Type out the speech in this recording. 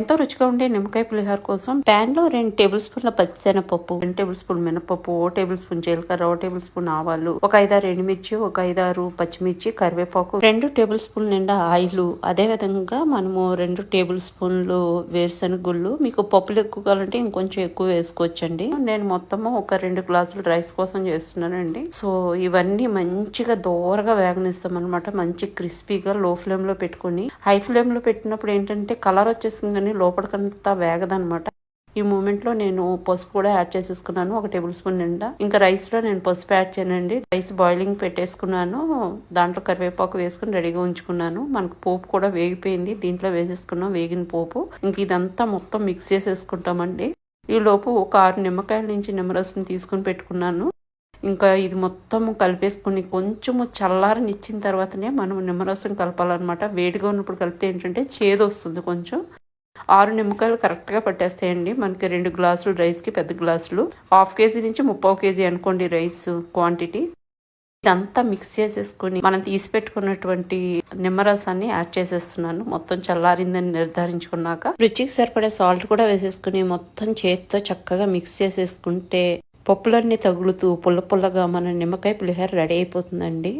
ఎంతో రుచిగా ఉండే నిమ్మకాయ పులిహోర కోసం ప్యాన్లో రెండు టేబుల్ స్పూన్ల పచ్చిశనగపప్పు రెండు టేబుల్ స్పూన్ మినపప్పు ఓ టేబుల్ స్పూన్ జీలకర్ర ఓ టేబుల్ స్పూన్ ఆవాలు ఒక ఐదారు ఎండుమిర్చి ఒక ఐదారు పచ్చిమిర్చి కరివేపాకు రెండు టేబుల్ స్పూన్ నిండా ఆయిల్. అదే విధంగా మనము రెండు టేబుల్ స్పూన్లు వేరుశనగ గుళ్ళు మీకు పప్పులు ఎక్కువ కావాలంటే ఇంకొంచెం ఎక్కువ వేసుకోవచ్చండి. నేను మొత్తము ఒక రెండు గ్లాసులు రైస్ కోసం చేస్తున్నానండి. సో ఇవన్నీ మంచిగా దోరగా వేగనిస్తాం అనమాట మంచి క్రిస్పీగా లో ఫ్లేమ్లో పెట్టుకొని హై ఫ్లేమ్లో పెట్టినప్పుడు ఏంటంటే కలర్ వచ్చేసింది కానీ లోపలికంతా వేగదనమాట. ఈ మూమెంట్లో నేను పసుపు కూడా యాడ్ చేసేసుకున్నాను. ఒక టేబుల్ స్పూన్ నిండా. ఇంకా రైస్లో నేను పసుపు యాడ్ చేయనండి. రైస్ బాయిలింగ్ పెట్టేసుకున్నాను. దాంట్లో కరివేపాకు వేసుకుని రెడీగా ఉంచుకున్నాను. మనకు పోపు కూడా వేగిపోయింది. దీంట్లో వేసేసుకున్నాం వేగిన పోపు. ఇంక ఇదంతా మొత్తం మిక్స్ చేసేసుకుంటామండి. ఈ లోపు ఒక ఆరు నిమ్మకాయల నుంచి నిమ్మరసం తీసుకుని పెట్టుకున్నాను. ఇంకా ఇది మొత్తం కలిపేసుకుని కొంచెము చల్లారని ఇచ్చిన తర్వాతనే మనం నిమ్మరసం కలపాలన్నమాట. వేడిగా ఉన్నప్పుడు కలిపితే ఏంటంటే చేదు వస్తుంది కొంచెం. ఆరు నిమ్మకాయలు కరెక్ట్గా పట్టేస్తాయండి. మనకి రెండు గ్లాసులు రైస్కి పెద్ద గ్లాసులు. హాఫ్ కేజీ నుంచి ముప్పావు కేజీ అనుకోండి రైస్ క్వాంటిటీ ఇదంతా మిక్స్ చేసేసుకుని మనం తీసి పెట్టుకున్నటువంటి నిమ్మరసాన్ని యాడ్ చేసేస్తున్నాను. మొత్తం చల్లారిందని నిర్ధారించుకున్నాక రుచికి సరిపడే సాల్ట్ కూడా వేసేసుకుని మొత్తం చేతితో చక్కగా మిక్స్ చేసేసుకుంటే పప్పులన్నీ తగులుతూ పుల్ల పుల్లగా మన నిమ్మకాయ పులిహోర రెడీ అయిపోతుందండి.